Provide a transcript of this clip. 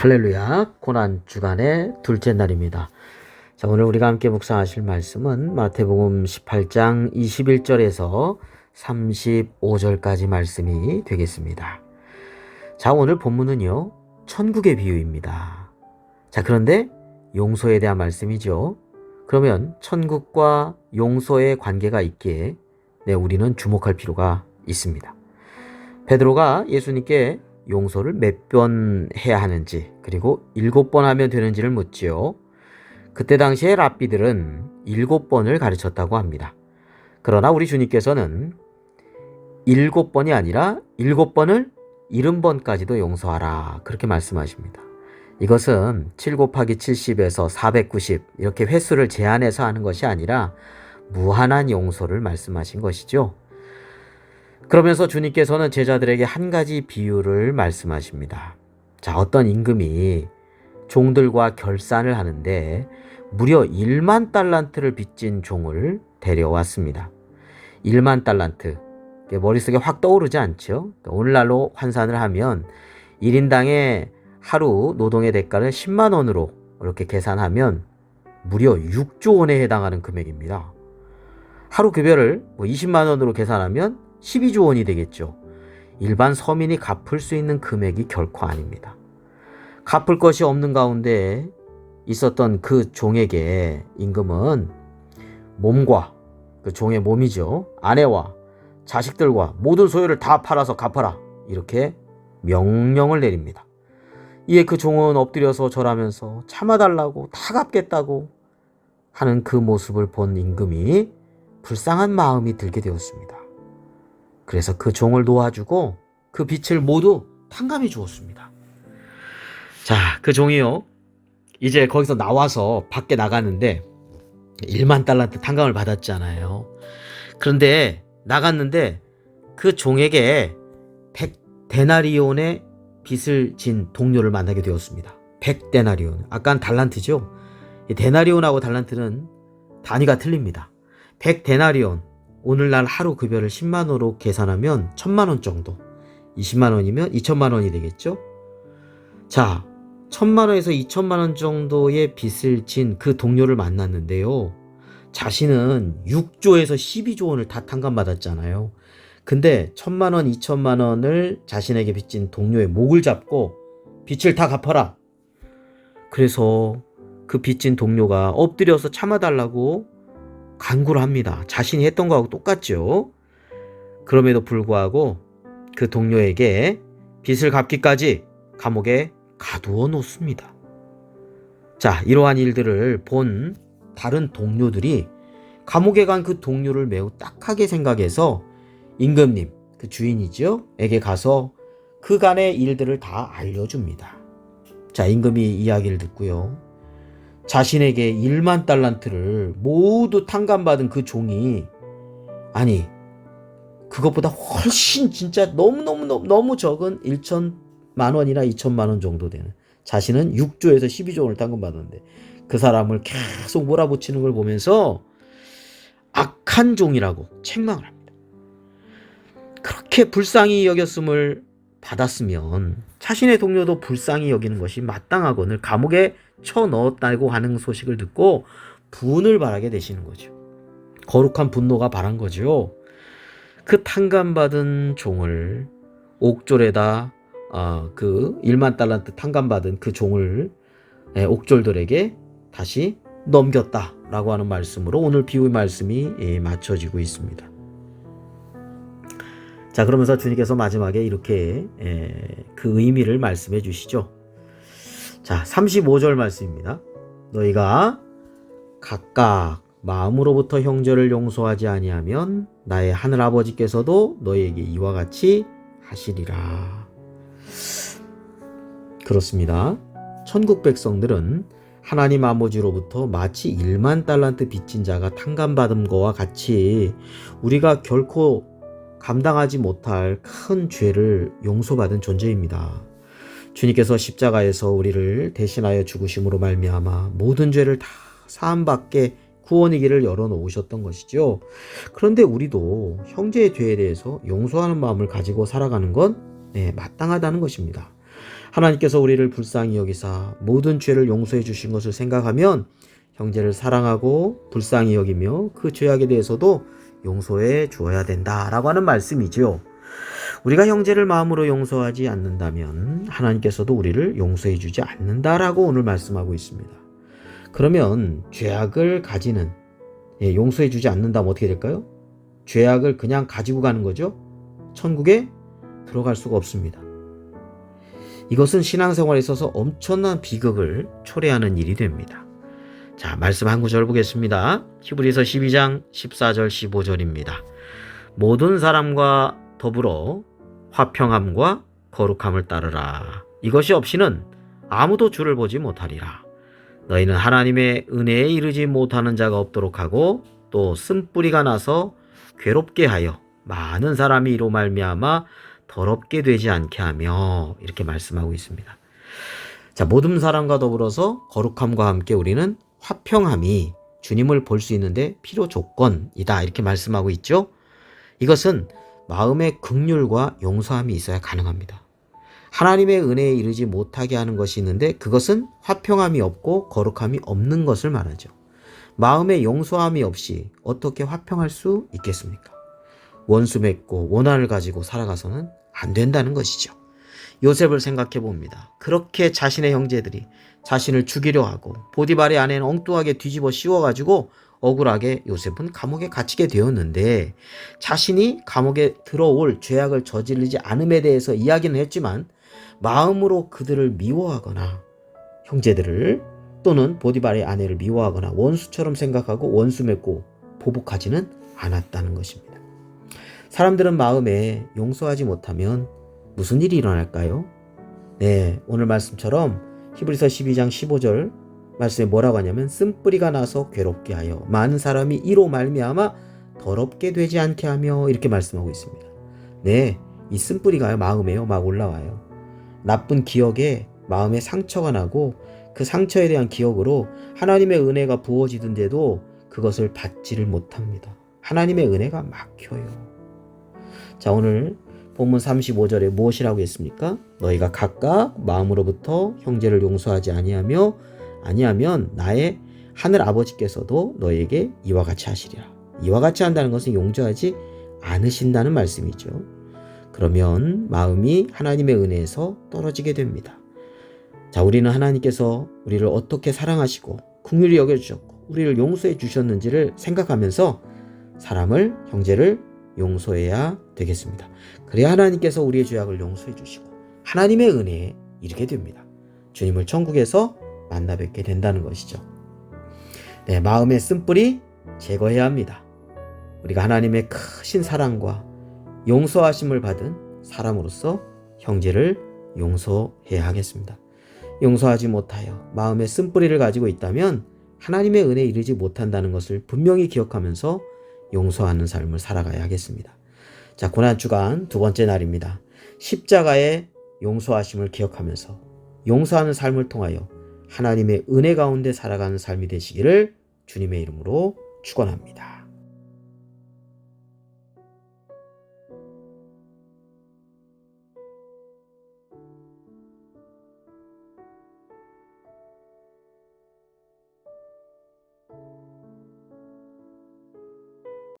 할렐루야 고난 주간의 둘째 날입니다. 자, 오늘 우리가 함께 묵상하실 말씀은 마태복음 18장 21절에서 35절까지 말씀이 되겠습니다. 자, 오늘 본문은요. 천국의 비유입니다. 자, 그런데 용서에 대한 말씀이죠. 그러면 천국과 용서의 관계가 있기에 네, 우리는 주목할 필요가 있습니다. 베드로가 예수님께 용서를 몇 번 해야 하는지 그리고 일곱 번 하면 되는지를 묻지요. 그때 당시에 랍비들은 일곱 번을 가르쳤다고 합니다. 그러나 우리 주님께서는 일곱 번이 아니라 일곱 번을 일흔 번까지도 용서하라 그렇게 말씀하십니다. 이것은 7 곱하기 70에서 490 이렇게 횟수를 제한해서 하는 것이 아니라 무한한 용서를 말씀하신 것이죠. 그러면서 주님께서는 제자들에게 한 가지 비유를 말씀하십니다. 자, 어떤 임금이 종들과 결산을 하는데 무려 1만 달란트를 빚진 종을 데려왔습니다. 1만 달란트. 머릿속에 확 떠오르지 않죠? 그러니까 오늘날로 환산을 하면 1인당의 하루 노동의 대가를 10만 원으로 이렇게 계산하면 무려 6조 원에 해당하는 금액입니다. 하루 급여를 뭐 20만 원으로 계산하면 12조 원이 되겠죠. 일반 서민이 갚을 수 있는 금액이 결코 아닙니다. 갚을 것이 없는 가운데 있었던 그 종에게 임금은 몸과 그 종의 몸이죠. 아내와 자식들과 모든 소유를 다 팔아서 갚아라. 이렇게 명령을 내립니다. 이에 그 종은 엎드려서 절하면서 참아달라고 다 갚겠다고 하는 그 모습을 본 임금이 불쌍한 마음이 들게 되었습니다. 그래서 그 종을 놓아주고 그 빛을 모두 탕감해 주었습니다. 자, 그 종이요. 이제 거기서 나와서 밖에 나갔는데 1만 달란트 탕감을 받았잖아요. 그런데 나갔는데 그 종에게 100 데나리온의 빚을 진 동료를 만나게 되었습니다. 100 데나리온. 아까는 달란트죠. 이 데나리온하고 달란트는 단위가 틀립니다. 100 데나리온. 오늘날 하루 급여를 10만 원으로 계산하면 1000만 원 정도. 20만 원이면 2천만 원이 되겠죠? 자, 1000만 원에서 2천만 원 정도의 빚을 진 그 동료를 만났는데요. 자신은 6조에서 12조 원을 다 탕감받았잖아요. 근데 1000만 원, 2천만 원을 자신에게 빚진 동료의 목을 잡고 빚을 다 갚아라. 그래서 그 빚진 동료가 엎드려서 참아달라고 간구를 합니다. 자신이 했던 거하고 똑같죠. 그럼에도 불구하고 그 동료에게 빚을 갚기까지 감옥에 가두어 놓습니다. 자, 이러한 일들을 본 다른 동료들이 감옥에 간 그 동료를 매우 딱하게 생각해서 임금님, 그 주인이죠? 에게 가서 그간의 일들을 다 알려줍니다. 자, 임금이 이야기를 듣고요. 자신에게 1만 달란트를 모두 탕감받은 그 종이 아니 그것보다 훨씬 진짜 너무너무 너무 적은 1천만 원이나 2천만 원 정도 되는 자신은 6조에서 12조 원을 탕감받았는데 그 사람을 계속 몰아붙이는 걸 보면서 악한 종이라고 책망을 합니다. 그렇게 불쌍히 여겼음을 받았으면 자신의 동료도 불쌍히 여기는 것이 마땅하거늘 감옥에 쳐 넣었다고 하는 소식을 듣고 분을 바라게 되시는 거죠. 거룩한 분노가 바란 거죠. 그 탕감받은 종을 옥졸에다 어, 그 1만 달란트 탕감받은 그 종을 예, 옥졸들에게 다시 넘겼다라고 하는 말씀으로 오늘 비유의 말씀이 예, 맞춰지고 있습니다. 자 그러면서 주님께서 마지막에 이렇게 예, 그 의미를 말씀해 주시죠. 자 35절 말씀입니다. 너희가 각각 마음으로부터 형제를 용서하지 아니하면 나의 하늘 아버지께서도 너희에게 이와 같이 하시리라. 그렇습니다. 천국 백성들은 하나님 아버지로부터 마치 1만 달란트 빚진 자가 탕감받은 것과 같이 우리가 결코 감당하지 못할 큰 죄를 용서받은 존재입니다. 주님께서 십자가에서 우리를 대신하여 죽으심으로 말미암아 모든 죄를 다 사함받게 구원의 길을 열어놓으셨던 것이죠. 그런데 우리도 형제의 죄에 대해서 용서하는 마음을 가지고 살아가는 건 네, 마땅하다는 것입니다. 하나님께서 우리를 불쌍히 여기사 모든 죄를 용서해 주신 것을 생각하면 형제를 사랑하고 불쌍히 여기며 그 죄악에 대해서도 용서해 주어야 된다라고 하는 말씀이지요. 우리가 형제를 마음으로 용서하지 않는다면 하나님께서도 우리를 용서해 주지 않는다라고 오늘 말씀하고 있습니다. 그러면 죄악을 가지는 예, 용서해 주지 않는다면 어떻게 될까요? 죄악을 그냥 가지고 가는 거죠. 천국에 들어갈 수가 없습니다. 이것은 신앙생활에 있어서 엄청난 비극을 초래하는 일이 됩니다. 자, 말씀 한 구절 보겠습니다. 히브리서 12장 14절 15절입니다. 모든 사람과 더불어 화평함과 거룩함을 따르라. 이것이 없이는 아무도 주를 보지 못하리라. 너희는 하나님의 은혜에 이르지 못하는 자가 없도록 하고 또 쓴뿌리가 나서 괴롭게 하여 많은 사람이 이로 말미암아 더럽게 되지 않게 하며 이렇게 말씀하고 있습니다. 자, 모든 사람과 더불어서 거룩함과 함께 우리는 화평함이 주님을 볼 수 있는데 필요 조건이다 이렇게 말씀하고 있죠. 이것은 마음의 극률과 용서함이 있어야 가능합니다. 하나님의 은혜에 이르지 못하게 하는 것이 있는데 그것은 화평함이 없고 거룩함이 없는 것을 말하죠. 마음의 용서함이 없이 어떻게 화평할 수 있겠습니까? 원수 맺고 원한을 가지고 살아가서는 안 된다는 것이죠. 요셉을 생각해 봅니다. 그렇게 자신의 형제들이 자신을 죽이려 하고 보디발의 아내는 엉뚱하게 뒤집어 씌워가지고 억울하게 요셉은 감옥에 갇히게 되었는데 자신이 감옥에 들어올 죄악을 저지르지 않음에 대해서 이야기는 했지만 마음으로 그들을 미워하거나 형제들을 또는 보디발의 아내를 미워하거나 원수처럼 생각하고 원수 맺고 보복하지는 않았다는 것입니다. 사람들은 마음에 용서하지 못하면 무슨 일이 일어날까요? 네, 오늘 말씀처럼 히브리서 12장 15절 말씀에 뭐라고 하냐면 쓴뿌리가 나서 괴롭게 하여 많은 사람이 이로 말미암아 더럽게 되지 않게 하며 이렇게 말씀하고 있습니다. 네, 이 쓴뿌리가 마음에요 막 올라와요. 나쁜 기억에 마음에 상처가 나고 그 상처에 대한 기억으로 하나님의 은혜가 부어지던데도 그것을 받지를 못합니다. 하나님의 은혜가 막혀요. 자, 오늘 본문 35절에 무엇이라고 했습니까? 너희가 각각 마음으로부터 형제를 용서하지 아니하며 아니하면 나의 하늘 아버지께서도 너에게 이와 같이 하시리라. 이와 같이 한다는 것은 용서하지 않으신다는 말씀이죠. 그러면 마음이 하나님의 은혜에서 떨어지게 됩니다. 자, 우리는 하나님께서 우리를 어떻게 사랑하시고 긍휼히 여겨 주셨고 우리를 용서해 주셨는지를 생각하면서 사람을 형제를 용서해야 되겠습니다. 그래야 하나님께서 우리의 죄악을 용서해 주시고 하나님의 은혜에 이르게 됩니다. 주님을 천국에서 만나 뵙게 된다는 것이죠. 네, 마음의 쓴뿌리 제거해야 합니다. 우리가 하나님의 크신 사랑과 용서하심을 받은 사람으로서 형제를 용서해야 하겠습니다. 용서하지 못하여 마음의 쓴뿌리를 가지고 있다면 하나님의 은혜에 이르지 못한다는 것을 분명히 기억하면서 용서하는 삶을 살아가야 하겠습니다. 자, 고난주간 두 번째 날입니다. 십자가의 용서하심을 기억하면서 용서하는 삶을 통하여 하나님의 은혜 가운데 살아가는 삶이 되시기를 주님의 이름으로 축원합니다.